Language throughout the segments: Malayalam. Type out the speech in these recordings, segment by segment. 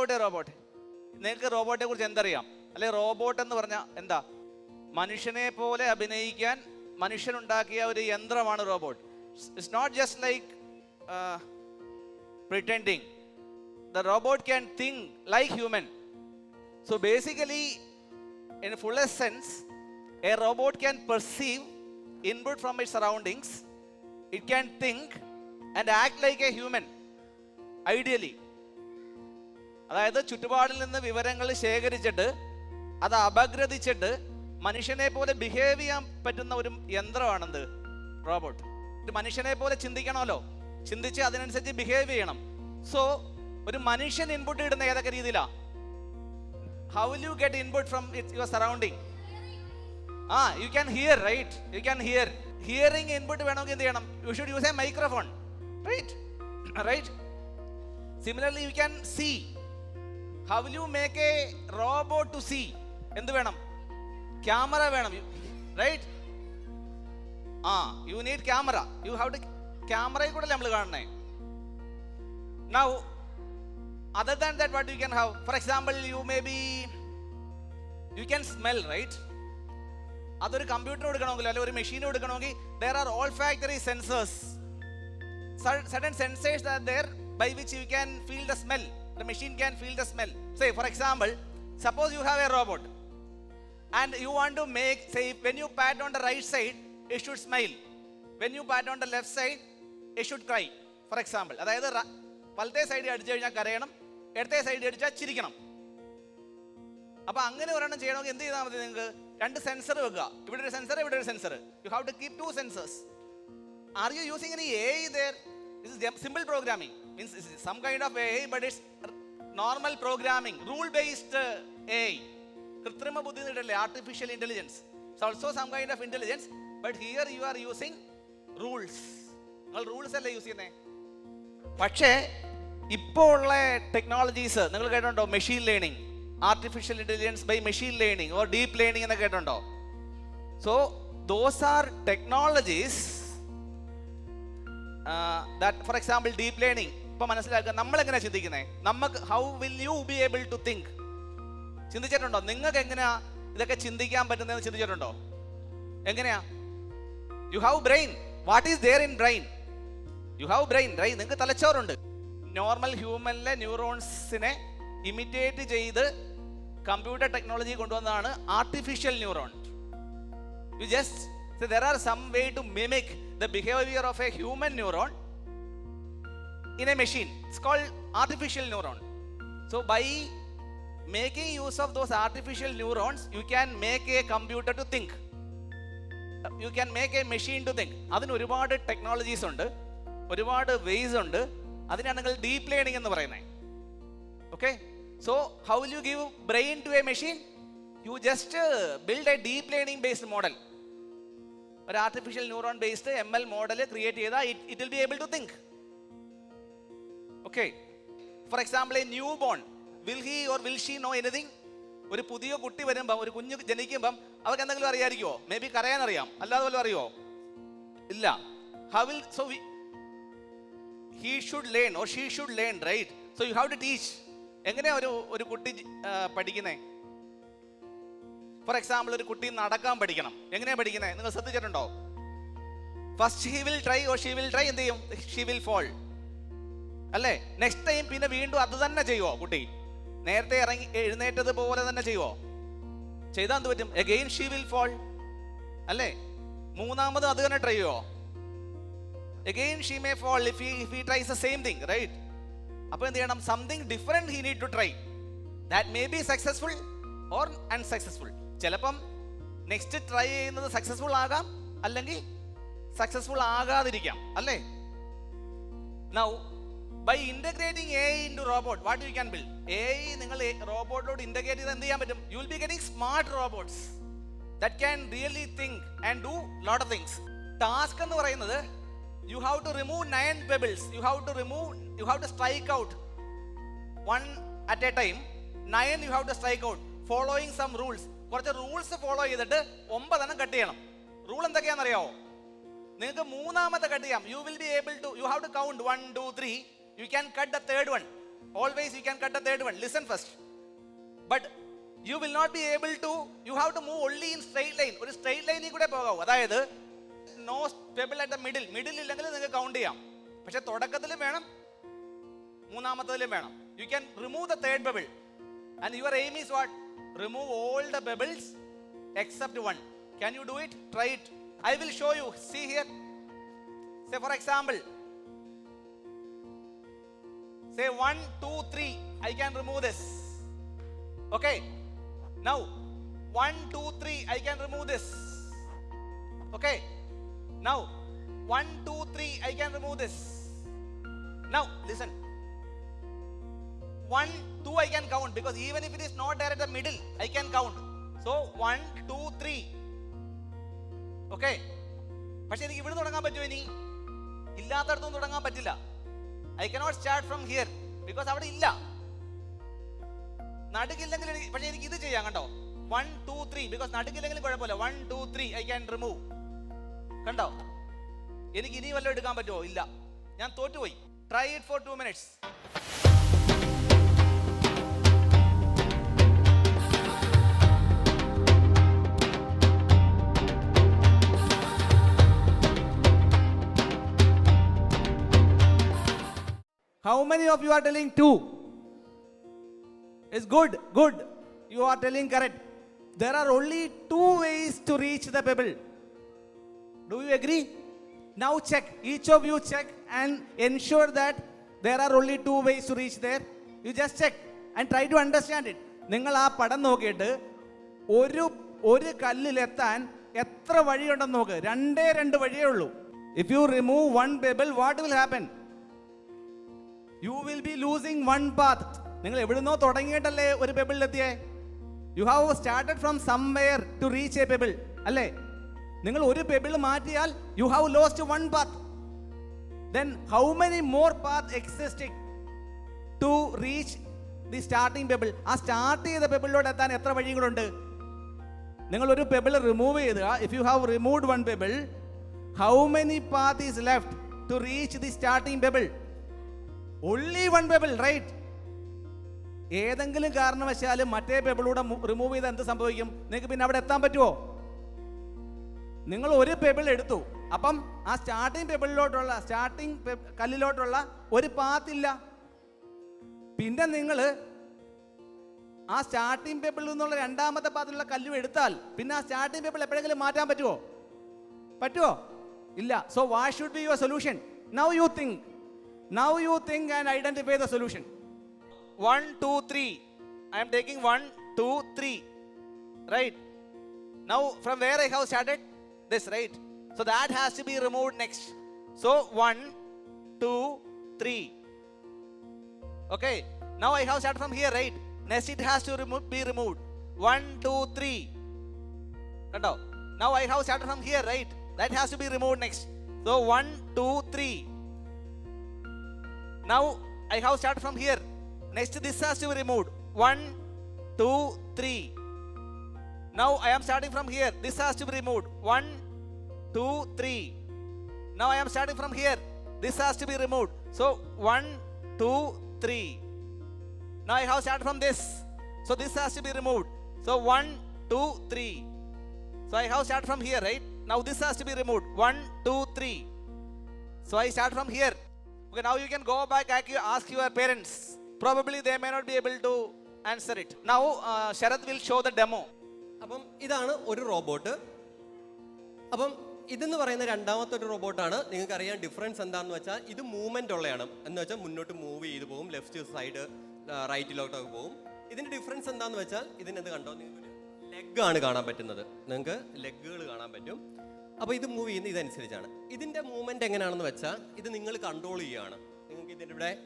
About A robot. നിങ്ങൾക്ക് റോബോട്ടിനെ കുറിച്ച് എന്തറിയാം? അല്ലെ റോബോട്ട് എന്ന് പറഞ്ഞാൽ എന്താ? മനുഷ്യനെ പോലെ അഭിനയിക്കാൻ മനുഷ്യനുണ്ടാക്കിയ ഒരു യന്ത്രമാണ് robot. It's not just like pretending the robot can think like human So basically, in fullest sense a robot can perceive input from it surroundings it can think and act like a human Ideally. അതായത് ചുറ്റുപാടിൽ നിന്ന് വിവരങ്ങൾ ശേഖരിച്ചിട്ട് അത് അപഗ്രഥിച്ചിട്ട് മനുഷ്യനെ പോലെ ബിഹേവ് ചെയ്യാൻ പറ്റുന്ന ഒരു യന്ത്രമാണെന്ത്? റോബോട്ട് ഒരു മനുഷ്യനെ പോലെ ചിന്തിക്കണമല്ലോ. ചിന്തിച്ച് അതിനനുസരിച്ച് ബിഹേവ് ചെയ്യണം. സോ ഒരു മനുഷ്യൻ ഇൻപുട്ട് ഇടുന്ന ഏതൊക്കെ രീതിയിലാണ് how you get input from it your surrounding uh you can hear right you can hear hearing input വേണമെങ്കിൽ എന്ത് ചെയ്യണം? You should use a microphone right right similarly you can see. Will you make a robot to see എന്ത് വേണം ക്യാമറ വേണം right uh you need camera you have to ക്യാമറയിൽ കൂടെ നമ്മൾ കാണണേ now other than that what you can have for example you may be you can smell right അതൊരു കമ്പ്യൂട്ടർ കൊടുക്കണമെങ്കിൽ അല്ലെങ്കിൽ ഒരു മെഷീൻ കൊടുക്കണമെങ്കിൽ there are olfactory sensors sensors are there by which you can feel the smell the machine can feel the smell say for example suppose you have a robot and you want to make say when you pat on the right side it should smile when you pat on the left side it should cry for example അതായത് റ- വലത്തെ സൈഡിൽ അടിച്ചു കഴിഞ്ഞാൽ കരയണം ഇടത്തെ സൈഡിൽ അടിച്ചാൽ ചിരിക്കണം അപ്പൊ അങ്ങനെ ഒരെണ്ണം ചെയ്യണമെങ്കിൽ എന്ത് ചെയ്താൽ മതി നിങ്ങൾക്ക് രണ്ട് സെൻസർ വെക്കുക ഇവിടെ ഒരു സെൻസർ ഇവിടെ ഒരു sensor you have to keep two sensors are you using any a simple programming means some kind of a but it's normal programming rule based a കൃത്രിമ ബുദ്ധി നേടല്ലേ artificial intelligence also some kind of intelligence but here you are using rules നിങ്ങൾ റൂൾസ് അല്ലേ യൂസ് ചെയ്യുന്നത് പക്ഷേ ഇപ്പോൾ ഉള്ള ടെക്നോളജീസ് നിങ്ങൾ കേട്ടിട്ടുണ്ടോ? Machine learning artificial intelligence by machine learning or deep learning എന്ന് കേട്ടിട്ടുണ്ടോ? So those are technologies that for example deep learning ഇപ്പൊ മനസ്സിലാക്കുക നമ്മൾ എങ്ങനെയാ ചിന്തിക്കുന്നത് നമുക്ക് how will you be able to think ചിന്തിച്ചിട്ടുണ്ടോ? നിങ്ങൾക്ക് എങ്ങനെയാ ഇതൊക്കെ ചിന്തിക്കാൻ പറ്റുന്നതെന്ന് ചിന്തിച്ചിട്ടുണ്ടോ? എങ്ങനെയാ? You have brain what is there in brain you have brain brain നിങ്ങൾക്ക് തലച്ചോറുണ്ട്. നോർമൽ ഹ്യൂമനിലെ ന്യൂറോൺസിനെ ഇമിറ്റേറ്റ് ചെയ്ത് കമ്പ്യൂട്ടർ ടെക്നോളജി കൊണ്ടുവന്നതാണ് artificial neuron you just there are some way to mimic the behaviour of a human neuron in a machine. It's called artificial neuron. So by making use of those artificial neurons, you can make a computer to think. You can make a machine to think അതിന് ഒരുപാട് ടെക്നോളജീസ് ഉണ്ട്. ഒരുപാട് വേസ് ഉണ്ട്. അതിനാണ് നിങ്ങൾ ഡീപ് ലേണിംഗ് എന്ന് പറയുന്നത് okay so how you give brain to a machine you just build a deep learning based model ഒരു artificial neuron based M L model create ചെയ്താൽ it will be able to think okay for example a newborn will he or will she know എനിങ് ഒരു പുതിയ കുട്ടി വരുമ്പം ഒരു കുഞ്ഞ് ജനിക്കുമ്പം അവർക്ക് എന്തെങ്കിലും അറിയാമായിരിക്കുമോ മേ ബി കരയാൻ അറിയാം അല്ലാതെ വല്ലതും അറിയോ ഇല്ല. How will so he should learn or she should learn right so you have to teach എങ്ങനെയാ ഒരു ഒരു കുട്ടി പഠിക്കുന്നേ? ഫോർ എക്സാമ്പിൾ ഒരു കുട്ടി നടക്കാൻ പഠിക്കണം. എങ്ങനെയാ പഠിക്കുന്നത് നിങ്ങൾ ശ്രദ്ധിച്ചിട്ടുണ്ടോ? First he will try or she will try എന്ത് ചെയ്യും? ഷീ വിൽ ഫോൾ അല്ലേ? നെക്സ്റ്റ് ടൈം പിന്നെ വീണ്ടും അത് തന്നെ ചെയ്യുവോ കുട്ടി? നേരത്തെ ഇറങ്ങി എഴുന്നേറ്റത് പോലെ തന്നെ ചെയ്യുവോ? ചെയ്താൽ എന്ത് പറ്റും? എഗെയിൻ ഷീ വിൽ ഫോൾ അല്ലേ? മൂന്നാമത് അത് തന്നെ ട്രൈ ചെയ്യുവോ? Again she may fall if if tries the same thing right അപ്പോൾ എന്ത് ചെയ്യണം? Something different he need to try that may be successful or unsuccessful ചിലപ്പം നെക്സ്റ്റ് ട്രൈ ചെയ്യുന്നത് സക്സസ്ഫുൾ ആകാം അല്ലെങ്കിൽ സക്സസ്ഫുൾ ആകാതിരിക്കാം അല്ലേ? Now by integrating a into robot what you can build a നിങ്ങൾ റോബോട്ടിലോട് ഇന്റഗ്രേറ്റ് ചെയ്ത് എന്ത് ചെയ്യാൻ പറ്റും? You will be getting smart robots that can really think and do lot of things task എന്ന് പറയുന്നത് you have to remove nine pebbles you have to remove you have to strike out one at a time nine you have to strike out following some rules കുറച്ച് റൂൾസ് ഫോളോ ചെയ്തിട്ട് ഒമ്പതെണ്ണം കട്ട് ചെയ്യണം. റൂൾ എന്തൊക്കെയാണെന്ന് അറിയാവോ നിങ്ങൾക്ക് മൂന്നാമത്തെ കട്ട് ചെയ്യാം. You will be able to you have to count one two three you can cut the third one always you can cut the third one. Listen first. But you will not be able to, you have to move only in straight line. ഒരു സ്ട്രെയിറ്റ് ലൈനിൽ കൂടെ പോകാവൂ. അതായത് no stable at the middle middle ഇല്ലെങ്കിൽ നിങ്ങൾക്ക് കൗണ്ട് ചെയ്യാം. പക്ഷെ തുടക്കത്തിലും വേണം മൂന്നാമത്തതിലും വേണം. You can remove the third bubble and your aim is what remove all the bubbles except one can you do it try it I will show you see here say for example Say one, two, three. I can remove this. Okay. Now, one, two, three. I can remove this. Okay. Now, one, two, three. I can remove this. Now, listen. One, two, I can count because even if it is not there at the middle, I can count. So, one, two, three. Okay. പക്ഷെ എനിക്ക് ഇവിടെ തുടങ്ങാൻ പറ്റുമോ ഇനി ഇല്ലാത്തടത്തൊന്നും തുടങ്ങാൻ പറ്റില്ല I cannot start from here because അവിടെ ഇല്ല. നടുക്കില്ലെങ്കിൽ എനിക്ക് പക്ഷെ എനിക്ക് ഇത് ചെയ്യാം കണ്ടോ? വൺ ടു ത്രീ ബിക്കോസ് നടുക്കില്ലെങ്കിലും കുഴപ്പമില്ല. One two three I can remove കണ്ടോ? എനിക്ക് ഇനി വല്ലതും എടുക്കാൻ പറ്റുമോ? ഇല്ല. ഞാൻ തോറ്റുപോയി. Try it for two minutes How many of you are telling two? It's good, good. You are telling correct. There are only two ways to reach the pebble. Do you agree? Now check. Each of you check and ensure that there are only two ways to reach there. You just check and try to understand it. നിങ്ങൾ ആ പടം നോക്കിയിട്ട് ഒരു ഒരു കല്ലിലെത്താൻ എത്ര വഴിയുണ്ടെന്ന് നോക്ക് രണ്ടേ രണ്ട് വഴിയേ ഉള്ളൂ if you remove one pebble what will happen you will be losing one path നിങ്ങൾ എവിടുന്നോ തുടങ്ങിയിട്ടല്ലേ ഒരു പെബിളിലെത്തിയേ you have started from somewhere to reach a pebble അല്ലേ? നിങ്ങൾ ഒരു പെബിൾ മാറ്റിയാൽ you have lost one path then how many more path existing to reach the starting pebble ആ സ്റ്റാർട്ട് ചെയ്ത പെബിളിലോട്ട് എത്താൻ എത്ര വഴികളുണ്ട്? നിങ്ങൾ ഒരു pebble remove ചെയ്തുക if you have remove one pebble how many path is left to reach the starting pebble only one pebble right ഏതെങ്കിലും കാരണവശാലും മറ്റേ പെബിളൂടെ റിമൂവ് ചെയ്ത് എന്ത് സംഭവിക്കും? നിങ്ങൾക്ക് പിന്നെ അവിടെ എത്താൻ പറ്റുമോ നിങ്ങൾ ഒരു പേബിൾ എടുത്തു. അപ്പം ആ സ്റ്റാർട്ടിംഗ് പേബിളിലോട്ടുള്ള സ്റ്റാർട്ടിംഗ് കല്ലിലോട്ടുള്ള ഒരു പാത്തില്ല പിന്നെ നിങ്ങൾ ആ സ്റ്റാർട്ടിംഗ് പേബിളിൽ നിന്നുള്ള രണ്ടാമത്തെ പാത്തിലുള്ള കല്ലും എടുത്താൽ പിന്നെ ആ സ്റ്റാർട്ടിംഗ് പേബിൾ എപ്പോഴെങ്കിലും മാറ്റാൻ പറ്റുമോ പറ്റുമോ ഇല്ല. So what should be your solution now you think Now you think and identify the solution. One, two, three. I am taking one, two, three. Right. Now, from where I have started? This, right? So that has to be removed next. So one, two, three. Okay. Now I have started from here, right? Next it has to remo- be removed. One, two, three. Now I have started from here, right? That has to be removed next. So one, two, three. Now I have started from here. Next this has to be removed. One, two, three. Now I am starting from here. This has to be removed. One, two, three. Now I am starting from here. This has to be removed. So one, two, three. Now I have started from this. So this has to be removed. So one, two, three. So I have started from here, right? Now this has to be removed. One, two, three. So I start from here. Okay, now you can go back and ask your parents. Probably they may not be able to answer it. Now uh, Sharath will show the demo. അപ്പം ഇതാണ് ഒരു റോബോട്ട് അപ്പം ഇതെന്ന് പറയുന്ന രണ്ടാമത്തെ ഒരു റോബോട്ടാണ് നിങ്ങൾക്ക് അറിയാൻ ഡിഫറൻസ് എന്താണെന്ന് വെച്ചാൽ ഇത് മൂവ്മെന്റ് ഉള്ളതാണ് എന്ന് വെച്ചാൽ മുന്നോട്ട് മൂവ് ചെയ്ത് പോകും ലെഫ്റ്റ് സൈഡ് റൈറ്റിലോട്ടൊക്കെ പോകും ഇതിന്റെ ഡിഫറൻസ് എന്താണെന്ന് വെച്ചാൽ ഇതിനെന്ത് കണ്ടോ? നിങ്ങൾക്ക് ലെഗ് ആണ് കാണാൻ പറ്റുന്നത്. നിങ്ങൾക്ക് ലെഗുകൾ കാണാൻ പറ്റും. അപ്പോൾ ഇത് മൂവ് ചെയ്യുന്ന ഇതനുസരിച്ചാണ്. ഇതിന്റെ മൂവ്മെന്റ് എങ്ങനെയാണെന്ന് വെച്ചാൽ ഇത് നിങ്ങൾ കൺട്രോൾ ചെയ്യുകയാണ്. നിങ്ങൾക്ക് ഇതിന്റെ ഇവിടെ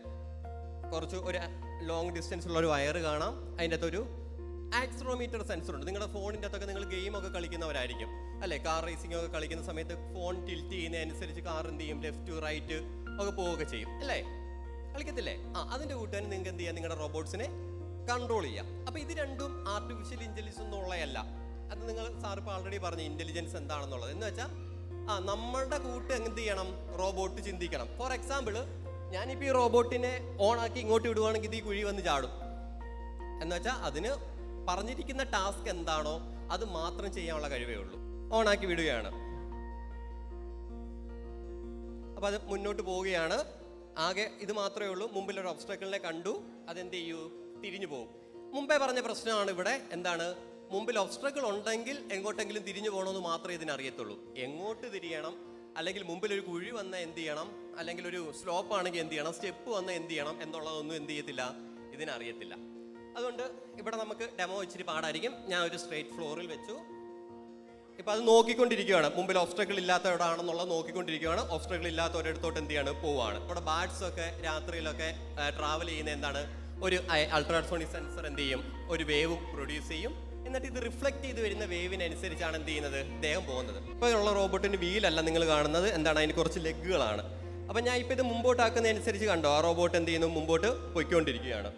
കുറച്ച് ഒരു ലോങ് ഡിസ്റ്റൻസ് ഉള്ള ഒരു വയർ കാണാം. അതിന്റെ അകത്തൊരു ആക്സിറോമീറ്റർ സെൻസർ ഉണ്ട്. നിങ്ങളുടെ ഫോണിന്റെ അകത്തൊക്കെ നിങ്ങൾ ഗെയിം ഒക്കെ കളിക്കുന്നവരായിരിക്കും. അല്ലേ? കാർ റേസിംഗ് ഒക്കെ കളിക്കുന്ന സമയത്ത് ഫോൺ ടിൽറ്റ് ചെയ്യുന്നതനുസരിച്ച് കാർ എന്ത് ചെയ്യും? ലെഫ്റ്റ് റൈറ്റ് ഒക്കെ പോവുകയൊക്കെ ചെയ്യും. അല്ലേ? കളിക്കത്തില്ലേ? ആ അതിന്റെ കൂട്ടുകാരൻ നിങ്ങൾക്ക് എന്ത് ചെയ്യാം? നിങ്ങളുടെ റോബോട്ട്സിനെ കൺട്രോൾ ചെയ്യാം. അപ്പോൾ ഇത് രണ്ടും ആർട്ടിഫിഷ്യൽ ഇന്റലിജൻസ് ഒന്നുള്ളതല്ല. അത് നിങ്ങൾ സാർ ഇപ്പോൾ ആൾറെഡി പറഞ്ഞു ഇന്റലിജൻസ് എന്താണെന്നുള്ളത്. എന്ന് വെച്ചാൽ ആ നമ്മളുടെ കൂട്ട് എന്ത് ചെയ്യണം? റോബോട്ട് ചിന്തിക്കണം. ഫോർ എക്സാമ്പിൾ ഞാനിപ്പോൾ ഈ റോബോട്ടിനെ ഓൺ ആക്കി ഇങ്ങോട്ട് വിടുവാണെങ്കിൽ ഇത് ഈ കുഴി വന്ന് ചാടും. എന്ന് വെച്ചാൽ അതിന് പറഞ്ഞിരിക്കുന്ന ടാസ്ക് എന്താണോ അത് മാത്രം ചെയ്യാനുള്ള കഴിവേ ഉള്ളൂ. ഓൺ ആക്കി വിടുകയാണ്. അപ്പോൾ അത് മുന്നോട്ട് പോവുകയാണ്. ആകെ ഇത് മാത്രമേ ഉള്ളൂ. മുമ്പിൽ ഒരു ഒബ്സ്റ്റക്കിളിനെ കണ്ടു. അതെന്ത് ചെയ്യൂ? തിരിഞ്ഞു പോകും മുമ്പേ പറഞ്ഞ പ്രശ്നമാണ് ഇവിടെ. എന്താണ്? മുമ്പിൽ ഒബ്സ്ട്രക്കിൾ ഉണ്ടെങ്കിൽ എങ്ങോട്ടെങ്കിലും തിരിഞ്ഞു പോകണമെന്ന് മാത്രമേ ഇതിനറിയത്തുള്ളൂ. എങ്ങോട്ട് തിരിയണം? അല്ലെങ്കിൽ മുമ്പിൽ ഒരു കുഴി വന്നാൽ എന്ത് ചെയ്യണം? അല്ലെങ്കിൽ ഒരു സ്ലോപ്പ് ആണെങ്കിൽ എന്ത് ചെയ്യണം? സ്റ്റെപ്പ് വന്നാൽ എന്ത് ചെയ്യണം? എന്നുള്ളതൊന്നും എന്ത് ചെയ്യത്തില്ല. ഇതിനറിയത്തില്ല. അതുകൊണ്ട് ഇവിടെ നമുക്ക് ഡെമോ ഇച്ചിരി പാടായിരിക്കും. ഞാൻ ഒരു സ്ട്രേറ്റ് ഫ്ലോറിൽ വെച്ചു. ഇപ്പം അത് നോക്കിക്കൊണ്ടിരിക്കുകയാണ് മുമ്പിൽ ഒബ്സ്റ്റക്കിൾ ഇല്ലാത്ത എവിടെയാണെന്നുള്ളത് നോക്കിക്കൊണ്ടിരിക്കുകയാണ് ഒബ്സ്റ്റക്കിൾ ഇല്ലാത്ത ഒരിടത്തോട്ട് എന്ത് ചെയ്യാണ്? പോവുകയാണ് ഇവിടെ ബാഡ്സ് ഒക്കെ രാത്രിയിലൊക്കെ ട്രാവൽ ചെയ്യുന്ന എന്താണ്? ഒരു അൾട്രാസോണിക് സെൻസർ എന്ത് ചെയ്യും? ഒരു വേവ് പ്രൊഡ്യൂസ് ചെയ്യും. എന്നിട്ട് ഇത് റിഫ്ലക്ട് ചെയ്ത് വരുന്ന വേവിനനുസരിച്ചാണ് എന്ത് ചെയ്യുന്നത്? ദേഹം പോകുന്നത്. ഇപ്പോൾ ഉള്ള റോബോട്ടിന് വീലല്ല നിങ്ങൾ കാണുന്നത്. എന്താണ് അതിന് കുറച്ച് ലെഗുകളാണ് അപ്പം ഞാൻ ഇപ്പോൾ ഇത് മുമ്പോട്ടാക്കുന്നതനുസരിച്ച് കണ്ടോ? ആ റോബോട്ട് എന്ത് ചെയ്യുന്നു? മുമ്പോട്ട് പൊയ്ക്കൊണ്ടിരിക്കുകയാണ്.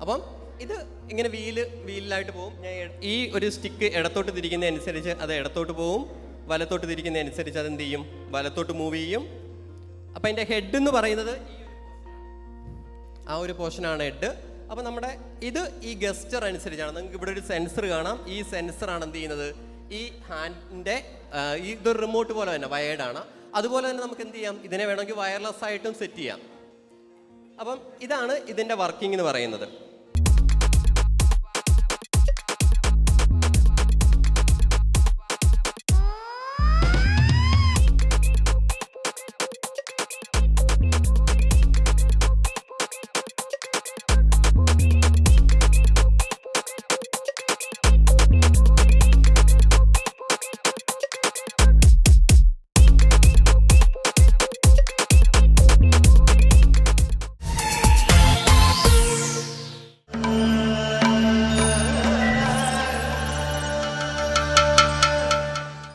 അപ്പം ഇത് ഇങ്ങനെ വീൽ വീലിലായിട്ട് പോകും. ഞാൻ ഈ ഒരു സ്റ്റിക്ക് ഇടത്തോട്ട് തിരിക്കുന്ന അനുസരിച്ച് അത് ഇടത്തോട്ട് പോവും വലത്തോട്ട് തിരിക്കുന്ന അനുസരിച്ച് അത് എന്ത് ചെയ്യും? വലത്തോട്ട് മൂവ് ചെയ്യും. അപ്പം അതിന്റെ ഹെഡ് എന്ന് പറയുന്നത് ആ ഒരു പോർഷനാണ് ഹെഡ് അപ്പം നമ്മുടെ ഇത് ഈ ഗസ്റ്റർ അനുസരിച്ചാണ്. നിങ്ങൾക്ക് ഇവിടെ ഒരു സെൻസർ കാണാം. ഈ സെൻസറാണ് എന്ത് ചെയ്യുന്നത്? ഈ ഹാൻഡിന്റെ ഇതൊരു റിമോട്ട് പോലെ തന്നെ വയേർഡാണ് അതുപോലെ തന്നെ നമുക്ക് എന്ത് ചെയ്യാം? ഇതിനെ വേണമെങ്കിൽ വയർലെസ് ആയിട്ടും സെറ്റ് ചെയ്യാം. അപ്പം ഇതാണ് ഇതിന്റെ വർക്കിംഗ് എന്ന് പറയുന്നത്.